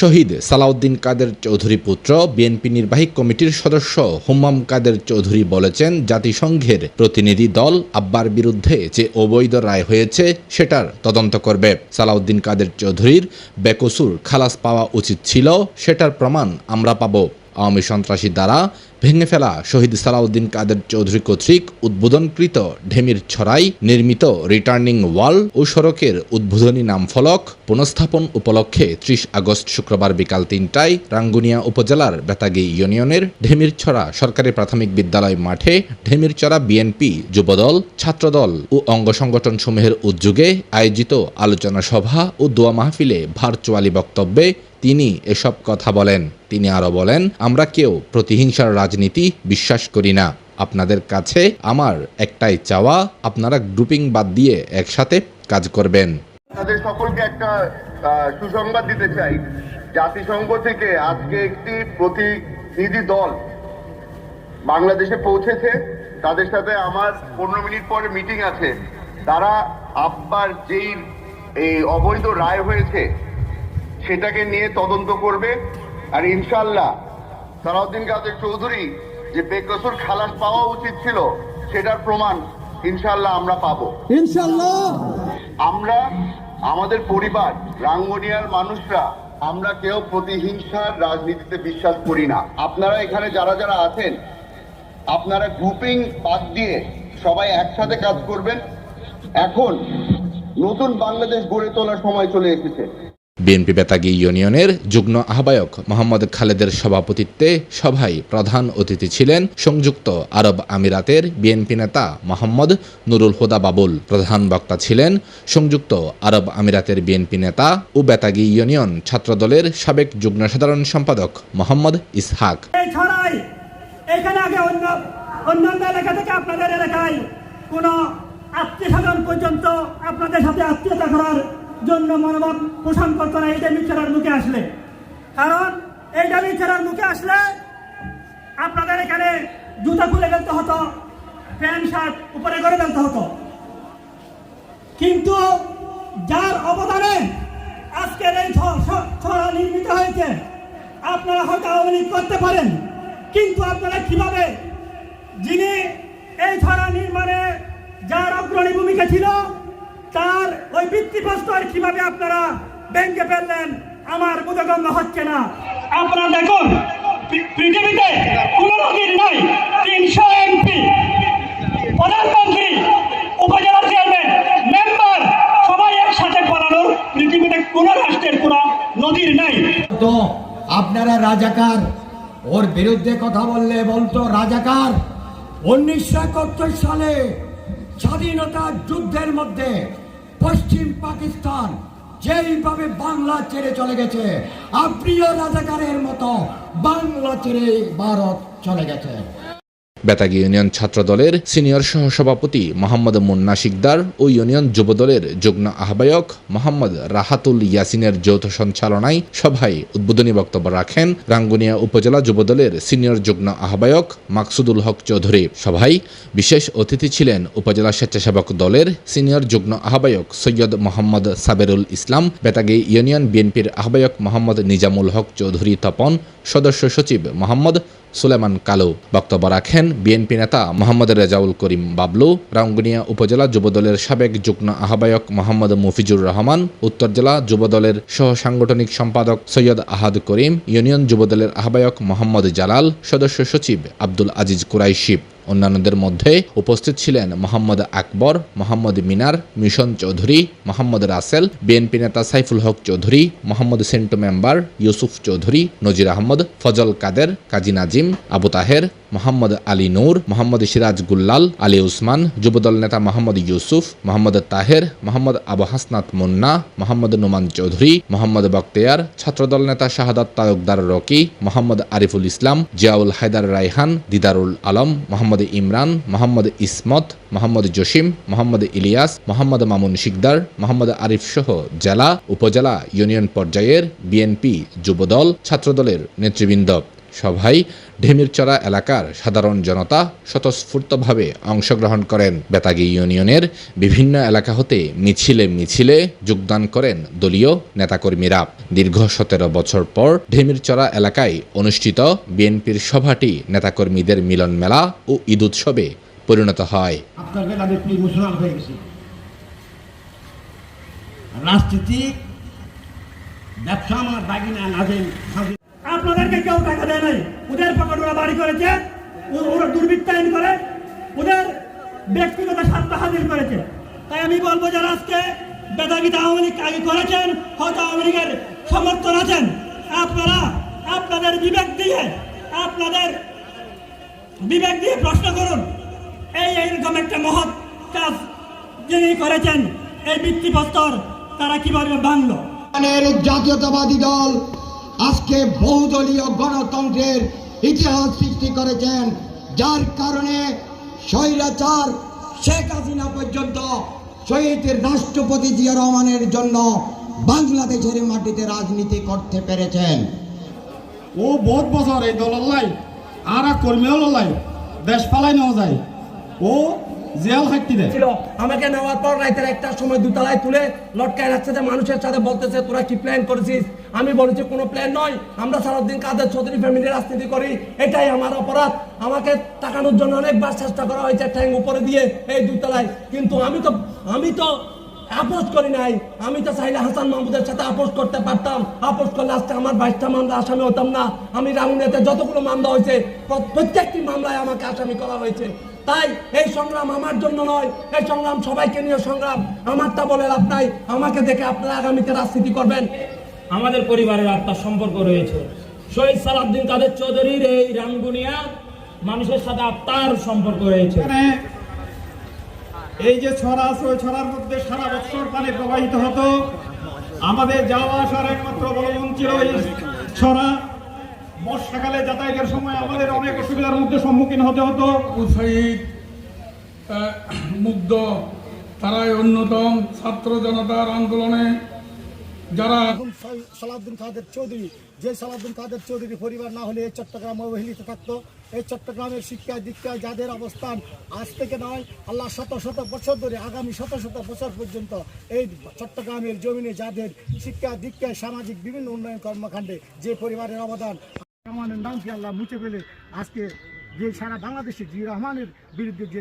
শহীদ সালাউদ্দিন কাদের চৌধুরী পুত্র, বিএনপি নির্বাহী কমিটির সদস্য হুম্মাম কাদের চৌধুরী বলেছেন, জাতিসংঘের প্রতিনিধি দল আব্বার বিরুদ্ধে যে অবৈধ রায় হয়েছে, সেটার তদন্ত করবে। সালাউদ্দিন কাদের চৌধুরীর বেকসুর খালাস পাওয়া উচিত ছিল, সেটার প্রমাণ আমরা পাব। আওয়ামী সন্ত্রাসী দ্বারা ভেঙে ফেলা শহীদ সালাউদ্দিন কাদের চৌধুরী কর্তৃক উদ্বোধনকৃত ঢেমির ছড়াই, নির্মিত রিটার্নিং ওয়াল ও সড়কের উদ্বোধনী নামফলক পুনঃস্থাপন উপলক্ষে ত্রিশ আগস্ট শুক্রবার বিকাল তিনটায় রাঙ্গুনিয়া উপজেলার বেতাগী ইউনিয়নের ঢেমির ছড়া সরকারি প্রাথমিক বিদ্যালয় মাঠে ঢেমির চড়া বিএনপি, যুবদল, ছাত্রদল ও অঙ্গ সংগঠন সমূহের উদ্যোগে আয়োজিত আলোচনা সভা ও দোয়া মাহফিলে ভার্চুয়ালি বক্তব্যে তিনি এসব কথা বলেন। তিনি আরও বলেন, আমরা কেউ প্রতিহিংসার রাজনীতি বিশ্বাস করি না। আপনাদের কাছে আমার একটাই চাওয়া, আপনারা গ্রুপিং বাদ দিয়ে একসাথে কাজ করবেন। তাদের সকলকে একটা সুসংবাদ দিতে চাই। জাতিসংঘ থেকে আজকে একটি প্রতিনিধি দল বাংলাদেশে পৌঁছেছে। তাদের সাথে আমার পনেরো মিনিট পরে মিটিং আছে। তারা আব্বার যেই, এই অবৈধ রায় হয়েছে সেটাকে নিয়ে তদন্ত করবে। আর ইনশাল্লাহ সালাউদ্দিন কাদের চৌধুরী যে বেকসুর খালাস পাওয়া উচিত ছিল সেটার প্রমাণ ইনশাল্লাহ আমরা পাবো। ইনশাল্লাহ। আমরা আমাদের পরিবার রাঙ্গনিয়ার মানুষরা আমরা কেউ প্রতিহিংসার রাজনীতিতে বিশ্বাস করি না। আপনারা এখানে যারা যারা আছেন আপনারা গ্রুপিং বাদ দিয়ে সবাই একসাথে কাজ করবেন। এখন নতুন বাংলাদেশ গড়ে তোলার সময় চলে এসেছে। বিএনপি বেতাগী ইউনিয়নের যুগ্ম আহ্বায়ক মোহাম্মদ খালেদের সভাপতিত্বে সভায় প্রধান অতিথি ছিলেন সংযুক্ত আরব আমিরাতের বিএনপি নেতা মোহাম্মদ নুরুল হুদা বাবুল। প্রধান বক্তা ছিলেন সংযুক্ত আরব আমিরাতের বিএনপি নেতা ও বেতাগী ইউনিয়ন ছাত্রদলের সাবেক যুগ্ম সাধারণ সম্পাদক মোহাম্মদ ইসহাক। আত্মীয় পর্যন্ত আপনাদের সাথে আত্মীয়তা করার জন্য মনোভাব পোষণ করতো না, এই ডামি ছাড়ার মুখে আসলে। কারণ এই ডামি ছাড়ার মুখে আসলে আপনাদের এখানে জুতা খুলে ফেলতে হতো, প্যান্ট, শার্ট উপরে করে ফেলতে হতো। কিন্তু যার অবদানে আজকের এই ছড়া নির্মিত হয়েছে, আপনারা হয়তো আওয়ামী করতে পারেন, কিন্তু আপনারা কীভাবে যিনি এই ছড়া নির্মাণে যার অগ্রণী ভূমিকা ছিল ওই ভিত্তিপ্রস্তর কীভাবে আপনারা ভেঙে ফেললেন, আমার বোধগম্য হচ্ছে না। আপনারা দেখুন পৃথিবীতে কোন নদীর নাই, তিনশো এমপি। প্রধানমন্ত্রী, উপজেলা চেয়ারম্যান, মেম্বার, সবাই একসাথে বানানোর পৃথিবীতে কোন রাষ্ট্রের, কোন নদীর নাই। তো আপনারা রাজাকার, ওর বিরুদ্ধে কথা বললে বলতো রাজাকার, উনিশশো একাত্তর সালে স্বাধীনতা যুদ্ধের মধ্যে পশ্চিম পাকিস্তান যেইভাবে বাংলা ছেড়ে চলে গেছে, আপনিও রাজাকারের মতো বাংলা ছেড়ে ভারত চলে গেছে। বেতাগী ইউনিয়ন ছাত্রদলের সিনিয়র সহসভাপতি মোহাম্মদ মুন্না শিকদার ও ইউনিয়ন যুবদলের যুগ্ম আহ্বায়ক মোহাম্মদ রাহাতুল ইয়াসিনের যৌথ সঞ্চালনায় সভায় উদ্বোধনী বক্তব্য রাখেন রাঙ্গুনিয়া উপজেলা যুবদলের সিনিয়র যুগ্ম আহ্বায়ক মাকসুদুল হক চৌধুরী। সভায় বিশেষ অতিথি ছিলেন উপজেলা স্বেচ্ছাসেবক দলের সিনিয়র যুগ্ম আহ্বায়ক সৈয়দ মোহাম্মদ সাবেরুল ইসলাম বেতাগী ইউনিয়ন বিএনপির আহ্বায়ক মোহাম্মদ নিজামুল হক চৌধুরী তপন, সদস্য সচিব মোহাম্মদ সুলেমান কালো। বক্তব্য রাখেন বিএনপি নেতা মোহাম্মদ রেজাউল করিম বাবলু। রাঙ্গুনিয়া উপজেলা যুবদলের সাবেক যুগ্ম আহ্বায়ক মোহাম্মদ মুফিজুর রহমান। উত্তর জেলা যুবদলের সহ সাংগঠনিক সম্পাদক সৈয়দ আহাদ করিম। ইউনিয়ন যুবদলের আহ্বায়ক মোহাম্মদ জালাল। সদস্য সচিব আব্দুল আজিজ কুরাইশি। অন্যান্যদের মধ্যে উপস্থিত ছিলেন মোহাম্মদ আকবর, মোহাম্মদ মিনার, মিশন চৌধুরী, মোহাম্মদ রাসেল, বিএনপি নেতা সাইফুল হক চৌধুরী, মোহাম্মদ সেন্টু মেম্বার, ইউসুফ চৌধুরী, নজির আহমদ, ফজল কাদের, কাজী নাজিম, আবু তাহের মোহাম্মদ আলী নূর, মোহাম্মদ সিরাজ গুল্লাল, আলী উসমান, যুবদল নেতা মোহাম্মদ ইউসুফ, মোহাম্মদ তাহের, মোহাম্মদ আবু হাসনাত মুন্না, মোহাম্মদ নোমান চৌধুরী, মোহাম্মদ বক্তেয়ার ছাত্রদল নেতা শাহাদাত তালুকদার রকি, মোহাম্মদ আরিফুল ইসলাম, জিয়াউল হায়দার রায়হান, দিদারুল আলম, মোহাম্মদ ইমরান, মোহাম্মদ ইসমত, মোহাম্মদ জসিম, মোহাম্মদ ইলিয়াস, মোহাম্মদ মামুন শিকদার, মোহাম্মদ আরিফ সহ জেলা, উপজেলা, ইউনিয়ন পর্যায়ের বিএনপি যুবদল, ছাত্রদলের নেতৃবৃন্দ। সভায় ঢেমিরচড়া এলাকার সাধারণ জনতা স্বতঃস্ফূর্তভাবে অংশগ্রহণ করেন। বেতাগী ইউনিয়নের বিভিন্ন এলাকা হতে মিছিলে মিছিলে যোগদান করেন দলীয় নেতাকর্মীরা। দীর্ঘ সতেরো বছর পর ঢেমিরচড়া এলাকায় অনুষ্ঠিত বিএনপির সভাটি নেতাকর্মীদের মিলন মেলা ও ঈদ উৎসবে পরিণত হয়। রাজনীতিক ব্যবসা আমার দাগিনা নাজেন আপনাদেরকে কেউ টাকা দেয় নাই। ওদের পকেট ওরা বাড়ি করেছে ওরা দুর্বৃত্তায়ন করে, ওদের ব্যক্তিগত স্বার্থ হাজির করেছে। তাই আমি বলব যারা আজকে বেদাবিদ আওয়ামী লীগ আগে করেছেন, হয়তো আওয়ামী লীগের সমর্থন আছেন, আপনারা আপনাদের বিবেক দিয়ে, আপনাদের বিবেক দিয়ে প্রশ্ন করুন, এই এইরকম একটা মহৎ কাজ যিনি করেছেন, এই বৃত্তিপস্তর তারা কীভাবে এর জাতীয়তাবাদী দল আজকে বহুদলীয় গণতন্ত্রের ইতিহাস সৃষ্টি করেছেন, যার কারণে স্বৈরাচার শেখ হাসিনা পর্যন্ত শহীদের রাষ্ট্রপতি জিয়া রহমানের জন্য বাংলাদেশের মাটিতে রাজনীতি করতে পেরেছেন। ও বহুত বছর এই লাই, আর কর্মীও লাই, দেশ পালাই নেওয়া যায়। ও মানুষের সাথে বলতেছে আমি বলেছি কোনো প্ল্যান নয়। আমরা সারাদিন কাদের চৌধুরী ফ্যামিলি রাজনীতি করি। এটাই আমার অপরাধ। আমাকে টাকানোর জন্য অনেকবার চেষ্টা করা হয়েছে ঠ্যাং উপরে দিয়ে এই দুতলায়। কিন্তু আমি তো আমি তো আপোষ করি নাই। আমি তো চাইলে হাসান মাহমুদের সাথে আপোষ করতে পারতাম। আপোষ করলে আজকে আমার বাইশটা মামলা আসামি হতাম না। আমি রাঙ্গুনিয়াতে যতগুলো মামলা হয়েছে প্রত্যেকটি মামলায় আমাকে আসামি করা হয়েছে। তাই এই সংগ্রাম আমার জন্য নয় এই সংগ্রাম সবাইকে নিয়ে সংগ্রাম। আমারটা বলে লাভ নাই আমাকে দেখে আপনারা আগামীতে রাজনীতি করবেন। আমাদের পরিবারের আত্মার সম্পর্ক রয়েছে। শহীদ সালাউদ্দিন কাদের চৌধুরীর এই রাঙ্গুনিয়া মানুষের সাথে আত্মার সম্পর্ক রয়েছে। এই যে ছড়া আছে ওই ছড়ার মধ্যে সারা বছর পানি প্রবাহিত হতো। আমাদের যাওয়া আসার একমাত্র বলবন ছিল এই ছড়া। বর্ষাকালে যাতায়াতের সময় আমাদের অনেক অসুবিধার মধ্যে সম্মুখীন হতে হতো। উৎসাহিত মুগ্ধ তারাই অন্যতম ছাত্র জনতার আন্দোলনে যারা সালাউদ্দিন কাদের চৌধুরী যে সালাউদ্দিন কাদের চৌধুরী পরিবার না হলে এই চট্টগ্রাম অবহেলিত থাকতো। এই চট্টগ্রামের শিক্ষা দীক্ষায় যাদের অবস্থান আজ থেকে নয় আল্লাহ শত শত বছর ধরে আগামী শত শত বছর পর্যন্ত এই চট্টগ্রামের জমিনে যাদের শিক্ষা দীক্ষায় সামাজিক বিভিন্ন উন্নয়ন কর্মকাণ্ডে যে পরিবারের অবদান রহমানের নামকে আল্লাহ মুছে ফেলে আজকে যে সারা বাংলাদেশে জি রহমানের বিরুদ্ধে যে